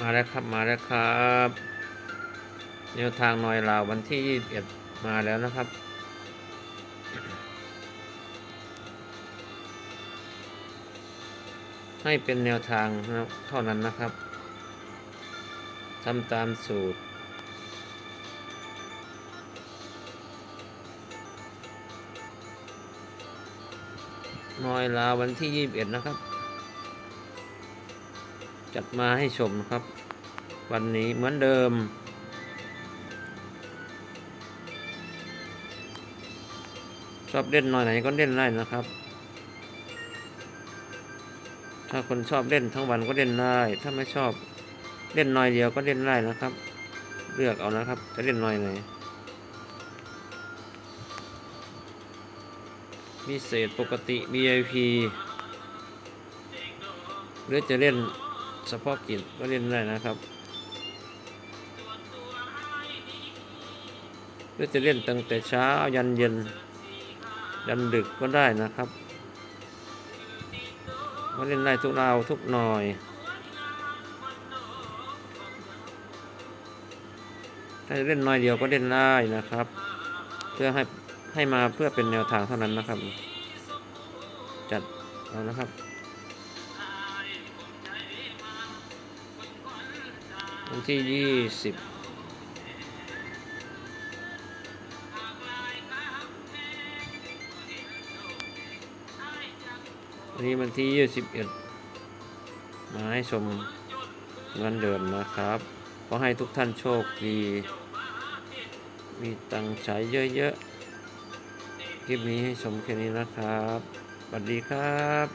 มาแล้วครับมาแล้วครับแนวทางนอยลาววันที่ 21 มาแล้วนะครับ ให้เป็นแนวทางนะครับเท่านั้นนะครับทำตามสูตรนอยลาววันที่ 21 นะครับ จัดมาให้ชมนะครับ วันนี้เหมือนเดิม ชอบเล่นหน่อยไหนก็เล่นได้นะครับ ถ้าคนชอบเล่นทั้งวันก็เล่นได้ ถ้าไม่ชอบเล่นหน่อยเดียวก็เล่นได้นะครับ เลือกเอานะครับ จะเล่นหน่อยไหนพิเศษปกติ VIP หรือจะเล่น เฉพาะกิจก็เล่นได้นะครับหรือจะเล่นตั้งแต่เช้ายันเย็น ยันดึกก็ได้นะครับก็เล่นได้ทุกราวทุกหน่อยถ้าจะเล่นน้อยเดียวก็เล่นได้นะครับ เพื่อให้ให้มาเพื่อเป็นแนวทางเท่านั้นนะครับ จัดเอานะครับ วันที่ยี่สิบวันนี้วันที่ยี่สิบเอ็ดมาให้ชมเงินเดิมนะครับขอให้ทุกท่านโชคดี มีตังค์ใช้เยอะๆ คลิปนี้ให้ชมแค่นี้นะครับสวัสดีครับ